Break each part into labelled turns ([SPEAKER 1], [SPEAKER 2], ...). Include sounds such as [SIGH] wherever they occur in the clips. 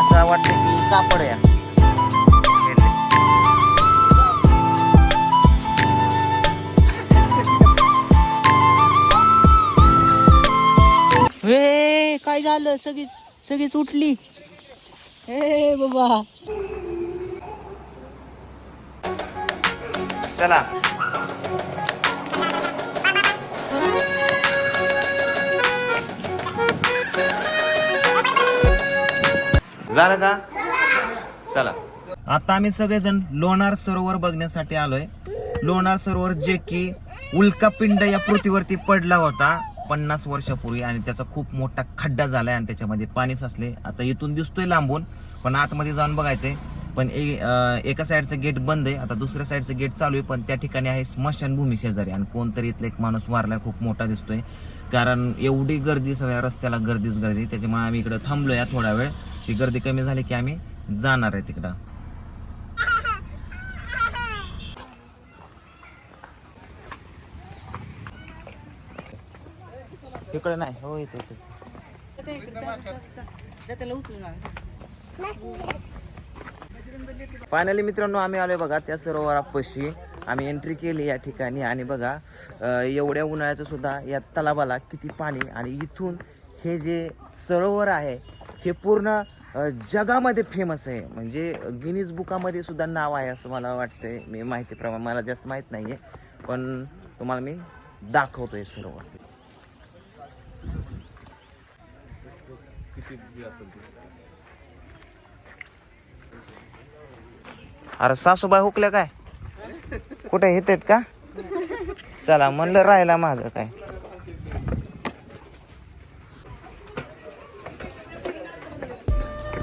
[SPEAKER 1] असं वाटतं की कापड या. हे काय झालं? सगळी सगळीच उठली. हे बाबा. चला. झालं का? चला. आता आम्ही सगळेजण लोणार सरोवर बघण्यासाठी आलोय. लोणार सरोवर जे की उल्कापिंड या पृथ्वीवरती पडला होता पन्नास वर्षापूर्वी आणि त्याचा खूप मोठा खड्डा झालाय आणि त्याच्यामध्ये पाणी साचले. आता इथून दिसतोय लांबून पण आतमध्ये जाऊन बघायचंय. पण ए- एका साईडचं गेट बंद आहे आता दुसऱ्या साईडचं गेट चालू आहे पण त्या ठिकाणी आहे स्मशानभूमी शेजारी आणि कोणतरी इथला एक माणूस वारलाय खूप मोठा दिसतोय. कारण एवढी गर्दी सगळ्या रस्त्याला गर्दीच गर्दी त्याच्यामुळे आम्ही इकडे थांबलोय थोडा वेळ. ती गर्दी कमी झाली की आम्ही जाणार आहे तिकडं. इकडे नाही हो येतो येतो फायनली मित्रांनो आम्ही आलोय बघा त्या सरोवरापाशी आम्ही एंट्री केली या ठिकाणी आणि बघा एवढ्या उन्हाळ्याचं सुद्धा या तलावाला किती पाणी आणि इथून हे जे सरोवर आहे हे पूर्ण जगामध्ये फेमस आहे. म्हणजे गिनीज बुकामध्ये सुद्धा नाव आहे असं मला वाटतंय. मी माहितीप्रमाणे मला जास्त माहीत नाही आहे पण तुम्हाला मी दाखवतोय सर्व. अरे सासूबाई हुकल्या काय? कुठे येत आहेत का? चला म्हणलं राहिला माझं काय?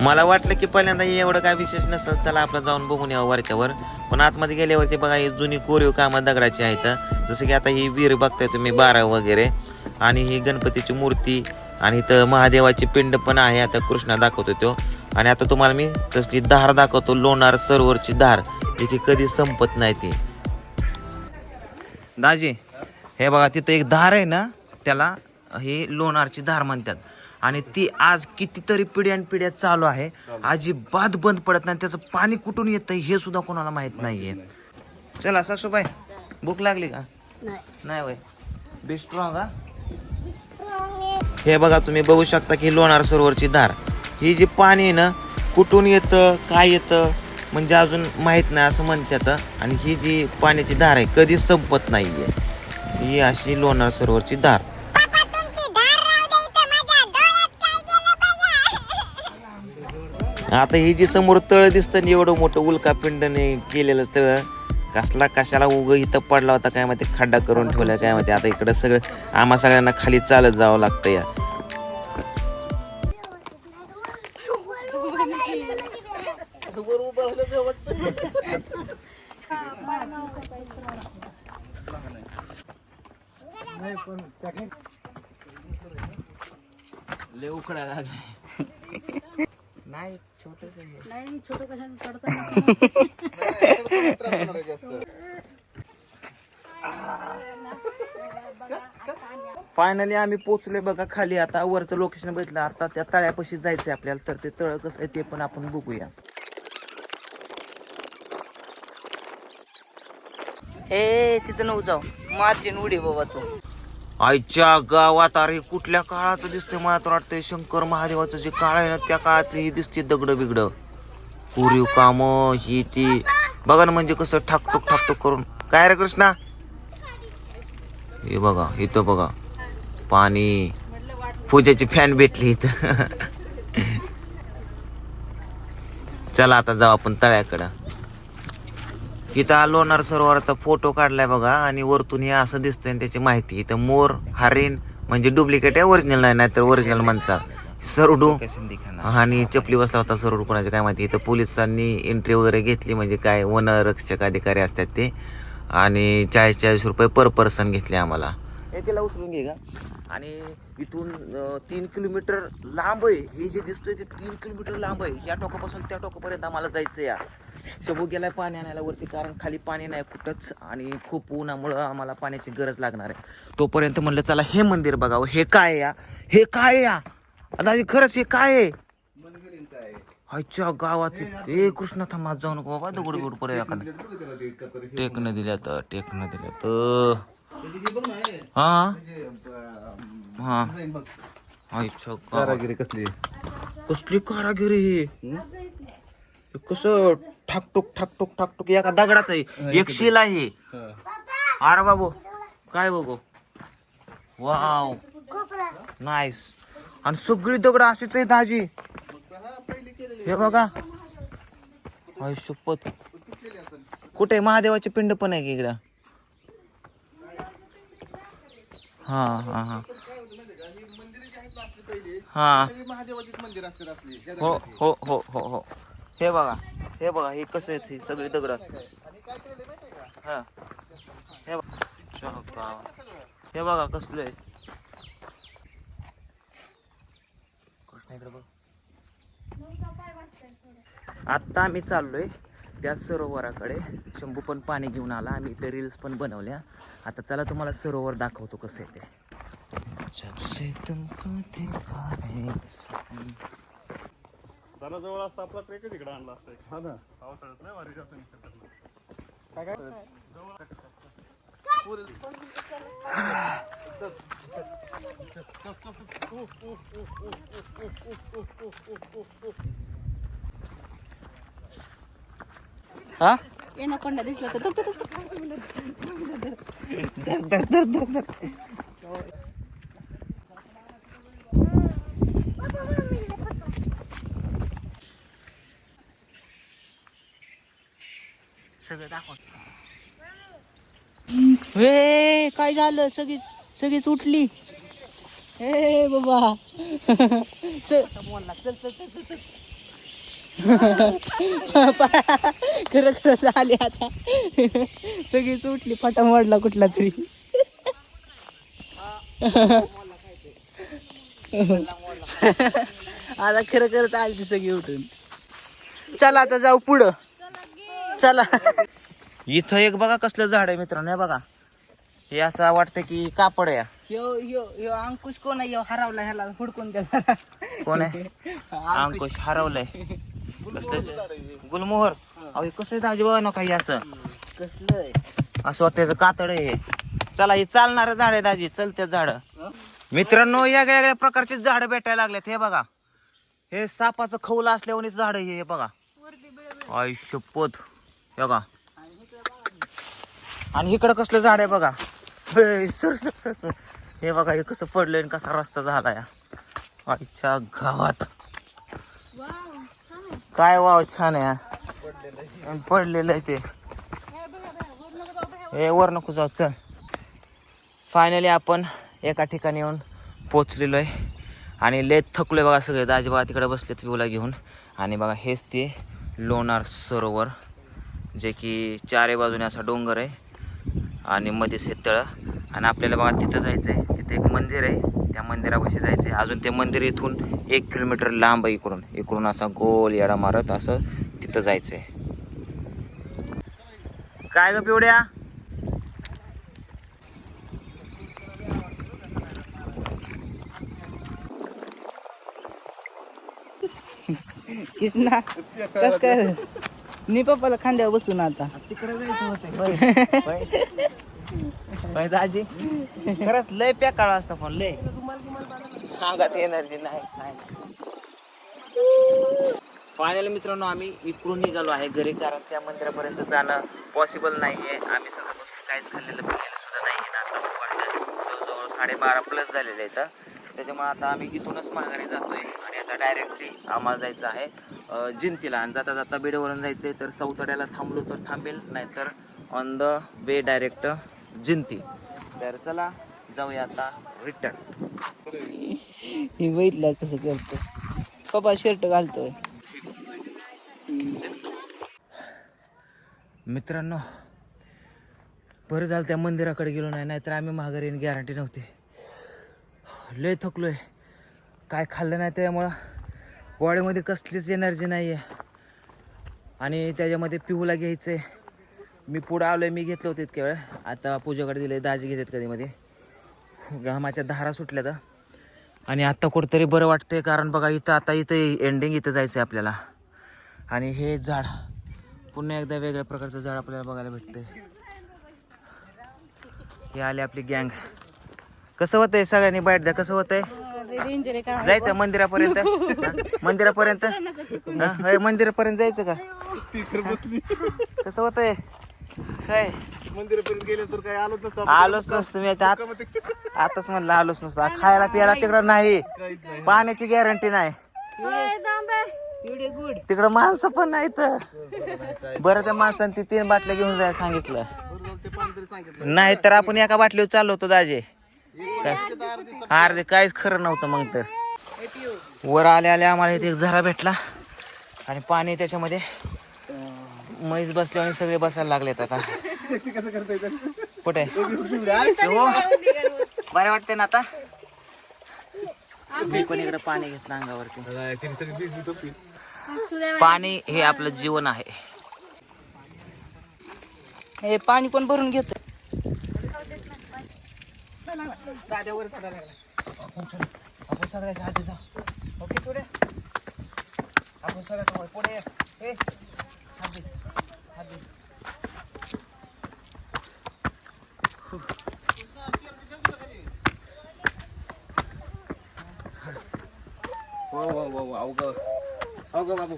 [SPEAKER 1] मला वाटलं की पहिल्यांदा हे एवढं काय विशेष नसतं. चला आपलं जाऊन बघून यावं वरच्यावर. पण आतमध्ये गेल्यावरती बघा ही जुनी कोरीव कामं दगडाची आहेत. जसं की आता ही वीर बघताय तुम्ही बारा वगैरे. आणि ही गणपतीची मूर्ती आणि इथं महादेवाची पिंड पण आहे. आता कृष्णा दाखवतो तो. आणि आता तुम्हाला मी तसली धार दाखवतो लोणार सरोवरची धार. जी की कधी संपत नाही ती. दाजी हे बघा तिथं एक धार आहे ना त्याला हे लोणारची धार म्हणतात. आणि ती आज कितीतरी पिढ्यान पिढ्या चालू आहे. अजिबात बंद पडत नाही. त्याचं पाणी कुठून येतं हे सुद्धा कोणाला माहीत नाहीये. चला सासूबाई भूक लागली का? नाही. वय बी स्ट्रॉंग हा. हे बघा तुम्ही बघू शकता की लोणार सरोवरची धार. ही जी पाणी आहे ना कुठून येतं काय येतं म्हणजे अजून माहीत नाही असं म्हणतात आणि ही जी पाण्याची धार आहे कधीच संपत नाहीये. ही अशी लोणार सरोवरची धार. आता हे जी समोर तळ दिसतं ना एवढं मोठं उल्कापिंडने केलेलं तळ कसला कशाला उग इथं पडला होता काय माहिती खड्डा करून ठेवला काय माहिती. आता इकडं सगळं आम्हा सगळ्यांना खाली चालत जावं लागतं या लय उखडा लागलाय नाही छोटस
[SPEAKER 2] नाही छोटं कशाने चढतं
[SPEAKER 1] फायनली आम्ही पोचलोय बघा खाली. आता वरचं लोकेशन बघितलं. आता त्या तळ्यापाशी जायचंय आपल्याला. तर ते तळ कसं आहे ते पण आपण बघूया.
[SPEAKER 2] ए तिथं नऊ जाऊ. मार्जिन उडी बाबा तू.
[SPEAKER 1] आईच्या गावात अरे कुठल्या काळाचं दिसतंय मला तर वाटतंय शंकर महादेवाचं जे काळ आहे ना त्या काळात ही दिसते दगड बिगड कोरीव काम ही ती. बघा ना म्हणजे कसं ठाकटूक ठाकटूक करून. काय रे कृष्णा? हे बघा इथं बघा. पाणी. पूजेची फॅन भेटली इथं. चला आता जाऊ आपण तळ्याकडं. तिथं लोणार सरोवराचा फोटो काढलाय बघा आणि वरतून हे असं दिसतंय आणि त्याची माहिती. इथं मोर हरिण म्हणजे डुप्लिकेट आहे ओरिजिनल नाही नाहीतर ओरिजिनल म्हणतात सरडू आणि चपली बसला होता सरडू कोणाच्या काय माहिती. इथं पोलिसांनी एंट्री वगैरे घेतली म्हणजे काय वनरक्षक अधिकारी असतात ते. आणि चाळीस चाळीस रुपये पर पर्सन घेतले आम्हाला. उचलून घे का आणि इथून तीन किलोमीटर लांब आहे. हे जे दिसतंय ते तीन किलोमीटर लांब आहे. या टोकापासून त्या टोकापर्यंत आम्हाला जायचं या. शबू गेलाय पाणी आणायला वरती कारण खाली पाणी नाही कुठंच आणि खूप उन्हामुळं आम्हाला पाण्याची गरज लागणार आहे. तोपर्यंत म्हणलं चला हे मंदिर बघावं. हे काय या? हे काय या? दादा खरंच हे काय आहे? आजच्या गावात ए कृष्ण थांबा जाऊ नको बाबा. दगड बिगड पडे एखादा टेकणं दिल्यात टेकणं दिल्यात. हा हा. आईच्या गावात
[SPEAKER 3] कारागिरी कसली?
[SPEAKER 1] कसली कारागिरी? ही हे कसं ठाकटूक ठाकटूक ठाकटूक एका दगडाच आहे. एक शिला आहे. अरे बाबू काय बघू? वाव. नाईस आणि सगळी दगड अशीच आहे दाजी हे बघा. आय शपथ. कुठे? महादेवाची पिंड पण आहे की इकडं? हा हा हा. हा.
[SPEAKER 3] महादेवाचीच मंदिर असतात असली
[SPEAKER 1] हो हो हो हो हो हे. बघा हे बघा हे कसं आहे हे सगळी दगड हा. हे बघा. शोका. हे बघा कसलं आहे. कृष्ण इकडे बघ. आत्ता आम्ही चाललोय त्या सरोवराकडे. शंभू पण पाणी घेऊन आला. आम्ही इथे रील्स पण बनवल्या. आता चला तुम्हाला सरोवर दाखवतो कसं आहे ते. जब से तुमको देखा है
[SPEAKER 4] जवळ असता आपला ट्रेक तिकडे आणला असता एक.
[SPEAKER 3] हा ना.
[SPEAKER 4] पावसाळ्यात जातो.
[SPEAKER 2] हा?
[SPEAKER 5] एनाकोंडा दिसला तर.
[SPEAKER 1] दाखव
[SPEAKER 2] हे काय झालं? सगळी सगळीच उठली. हे बाबा. [LAUGHS] चल चल चल चल. खरं खरं झाले आता. [LAUGHS] सगळीच उठली. फाटा मोडला कुठला तरी. [LAUGHS] आता खरं खरं चालते सगळी उठून. चला आता जाऊ पुढं. चला.
[SPEAKER 1] इथं एक बघा कसलं झाड आहे मित्रांनो हे बघा. हे असं वाटतं की कापड आहे.
[SPEAKER 2] यो यो यो अंकुश कोण आहे? यो हरवला ह्याला हुडकून द्या
[SPEAKER 1] कोण आहे? अंकुश. हरवलंय. कसलं गुलमोहर. अहो हे कसं आहे दाजी बघा ना काही असं.
[SPEAKER 2] कसलं आहे?
[SPEAKER 1] असं वाटतं याचं कातड आहे हे. चला हे चालणार झाड आहे दाजी चलते झाड. मित्रांनो वेगळ्या वेगळ्या प्रकारचे झाड भेटायला लागलेत हे बघा. हे सापाचं खवलं असल्यावरच झाड आहे हे बघा. आय शपथ हे बघा. आणि इकडं कसलं झाड आहे बघा. Sir sir sir sir. हे बघा हे कसं पडलंय आणि कसा रस्ता झाला या आईच्या गावात. काय वाव छान आहे पडलेलं आहे ते. हे वर नको जाऊ चल. फायनली आपण एका ठिकाणी येऊन पोचलेलो आहे आणि लेत थकलोय बघा सगळे. दाजी तिकडे बसलेत विवला घेऊन. आणि बघा हेच ते लोणार सरोवर. जे की चारे बाजूने असा डोंगर आहे आणि मध्ये शेततळं आणि आपल्याला बघा तिथं जायचं आहे तिथं एक मंदिर आहे. त्या मंदिरापाशी जायचं आहे अजून ते मंदिर इथून एक किलोमीटर लांब आहे इकडून. इकडून असा गोल येडा मारत असं तिथं जायचं आहे काय ग पिवड्या?
[SPEAKER 2] किसना कस कर मी पप्पाला खांद्यावर बसून आता.
[SPEAKER 1] तिकडे जायचं होतं. दाजी. खरंच लय पॅकाळ असतो फोन लय. अंगात एनर्जी नाही फायनल मित्रांनो आम्ही इकडून निघालो आहे घरी कारण त्या मंदिरापर्यंत जाणं पॉसिबल नाही आहे आम्ही सगळं बसून काहीच खाल्लेलं पिलेलं सुद्धा नाही आहे आता जवळजवळ साडेबारा प्लस झालेले आहेत. त्याच्यामुळे आता आम्ही इथूनच माघारी जातोय. आणि आता डायरेक्टली आम्हाला जायचं आहे जिंतीला. आणि जाता जाता बेडवरून जायचं आहे तर चौथड्याला थांबलो तर थांबेल नाहीतर on the way direct Jinti. तर चला जाऊया आता रिटर्न
[SPEAKER 2] हे बघितलं कसं करतो पप्पा शर्ट घालतोय.
[SPEAKER 1] मित्रांनो बरं झालं त्या मंदिराकडे गेलो नाही नाहीतर आम्ही माघारी गॅरंटी नव्हती. लय थकलोय. काय खाल्लं नाही त्यामुळं. बॉडीमध्ये कसलीच एनर्जी नाही आहे आणि त्याच्यामध्ये पिऊला घ्यायचं आहे मी पुढं आलो आहे मी घेतलं होतं इतक्या वेळ. आता पूजाकडे दिले दाजी घेतात कधीमध्ये घामाच्या धारा सुटल्या तर. आणि आत्ता कुठंतरी बरं वाटतंय कारण बघा इथं आता इथं एंडिंग इथं जायचं आहे आपल्याला. आणि हे झाड पुन्हा एकदा वेगळ्या प्रकारचं झाड आपल्याला बघायला भेटतंय. हे आले आपली गँग. कसं होतंय सगळ्यांनी बाईट द्या कसं होतंय?
[SPEAKER 5] आहे
[SPEAKER 1] जायचं मंदिरापर्यंत? हा? मंदिरापर्यंत? हा? होय, मंदिरापर्यंत जायचं का? कसं होतंय? काय
[SPEAKER 3] मंदिरापर्यंत गेले तर काय आलो नसतं
[SPEAKER 1] आलोच नसतो मी आता आताच म्हणलं आलोच नसतो. खायला प्यायला तिकडं नाही. पाण्याची गॅरंटी नाही. तिकडं माणसं पण नाहीत बरं त्या माणसाने ती तीन बाटल्या घेऊन जायला
[SPEAKER 3] तरी सांगितलं.
[SPEAKER 1] नाही तर आपण एका बाटलीवर चाललो होतो दाजे. काय? अर्धे काहीच खरं नव्हतं मग तर. वर आले आले आम्हाला इथे एक झरा भेटला. आणि पाणी त्याच्यामध्ये म्हैस बसले आणि सगळे बसायला लागले आता. कुठे? हो बरे वाटते ना आता? मी पण इकडे पाणी घेतलं अंगावरती. पाणी हे आपलं जीवन आहे.
[SPEAKER 2] हे पाणी पण भरून घेतो
[SPEAKER 1] आपण सगळ्याच्या आधी जाऊ ओके पुढे. आपण सगळ्यात वर पुढे ये. ए, हात दे, हात दे. वा हो हो हो. हो, अवघं बाबू.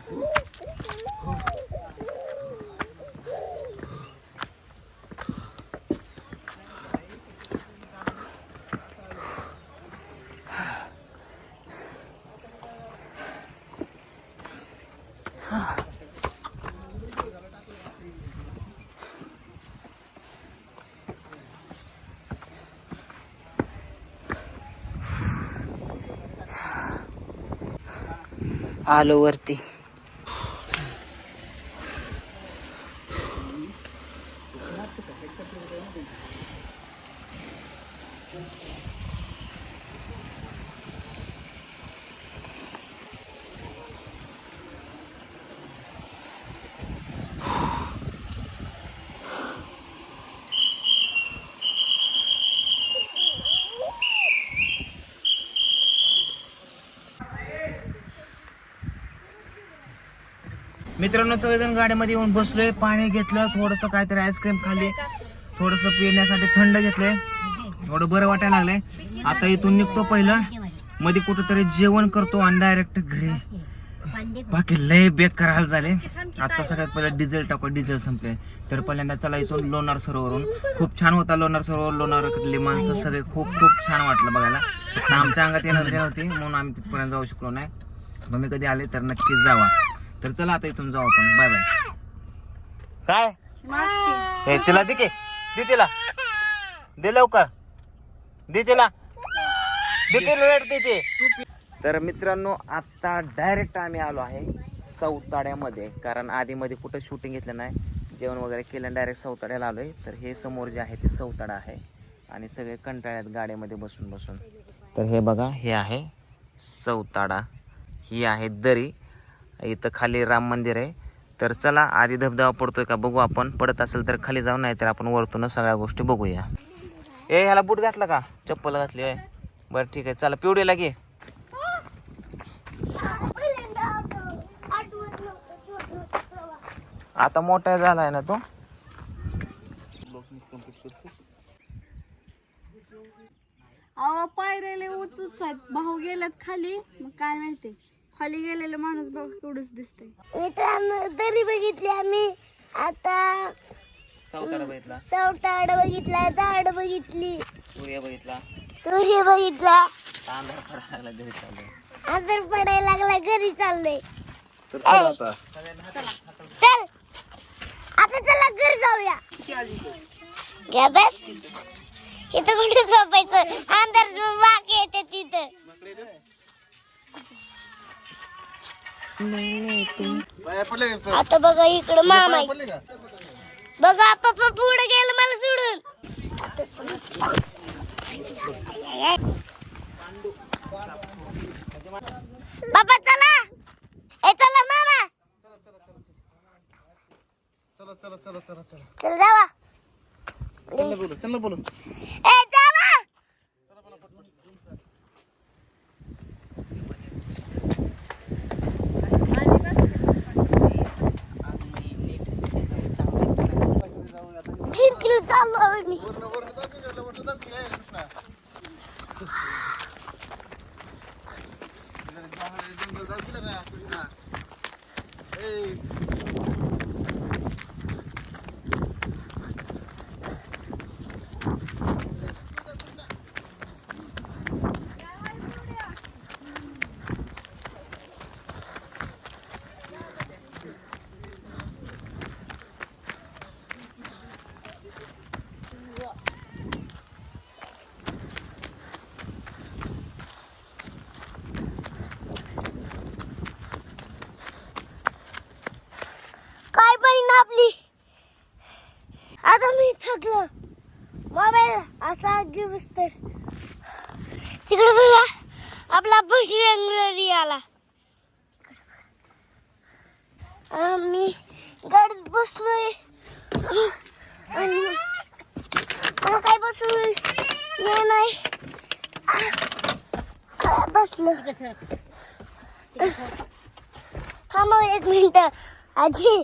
[SPEAKER 2] आलो वरती.
[SPEAKER 1] मित्रांनो सगळेजण गाडीमध्ये येऊन बसलोय. पाणी घेतलं थोडस काहीतरी आईस्क्रीम खाल्ली. थोडस पिण्यासाठी थंड घेतलंय. थोडं बरं वाटायला लागलंय. आता इथून निघतो पहिलं. मध्ये कुठंतरी जेवण करतो आणि डायरेक्ट घरी. बाकी लय बेकार हाल झाले. आता सगळ्यात पहिले डिझेल टाकू डिझेल संपले. तर पहिल्यांदा चला इथून लोणार सरोवरून. खूप छान होता लोणार सरोवर. लोणारकडले माणसं सगळे खूप खूप छान वाटलं बघायला. आमच्या अंगात एनर्जी होती म्हणून आम्ही तिथपर्यंत जाऊ शकलो नाही. तुम्ही कधी आले तर नक्कीच जावा. तर चला आता इथून जाऊ आपण. बाय बाय काय? हे तिला दे की. दे तिला. दे लवकर. दे तिला. दे रेट देते तर मित्रांनो आता डायरेक्ट आम्ही आलो आहे सौताड्यामध्ये. कारण आधीमध्ये कुठं शूटिंग घेतलं नाही. जेवण वगैरे केलं डायरेक्ट सौताड्याला आलोय. तर हे समोर जे आहे ते सौताडा आहे. आणि सगळे कंटाळ्यात गाड्यामध्ये बसून बसून. तर हे बघा हे आहे सौताडा. ही आहे दरी. इथं खाली राम मंदिर आहे. तर चला आधी धबधबा पडतोय का बघू आपण. पडत असेल तर खाली जाऊ नाही तर आपण वरतूनच सगळ्या गोष्टी बघूया. ए ह्याला बूट घातला का? चप्पल घातली आहे बरं ठीक आहे. चला पिवडीला घे. आता मोठा झाला आहे ना तो.
[SPEAKER 5] पायऱ्याला उच उच आहेत. भाऊ गेल्यात खाली. मग काय माहिती? खाली गेलेला माणूस बघ केवढंच दिसतंय.
[SPEAKER 6] मित्रांनो तरी बघितली आम्ही. आता
[SPEAKER 1] सावताडा बघितला.
[SPEAKER 6] चौटाड बघितला झाड बघितली.
[SPEAKER 1] सूर्य बघितला.
[SPEAKER 6] सूर्य बघितला.
[SPEAKER 1] तांदूळ पडायला लागला घरी चालू
[SPEAKER 6] आजार पडायला लागला घरी चाललोय.
[SPEAKER 3] तर चल आता.
[SPEAKER 6] चल. आता चला घरी जाऊया. घ्या बस. इथं कुठे झोपायचं? अंधार वाक येते तिथं.
[SPEAKER 3] पडले
[SPEAKER 6] आता बघा इकडं मामा आहे.
[SPEAKER 3] पडले का?
[SPEAKER 6] बघा पप्पा पुढे गेलं मला सोडून. बाबा चला. ए चला मामा.
[SPEAKER 3] चला चला चला चला चला.
[SPEAKER 6] चल जावा.
[SPEAKER 3] त्यांना बोलू त्यांना बोलू
[SPEAKER 6] ए Love me. गाडीत बसलोय. आणि मला काय बसून ये नाही. बसलो. थांबा एक मिनिट. आजी.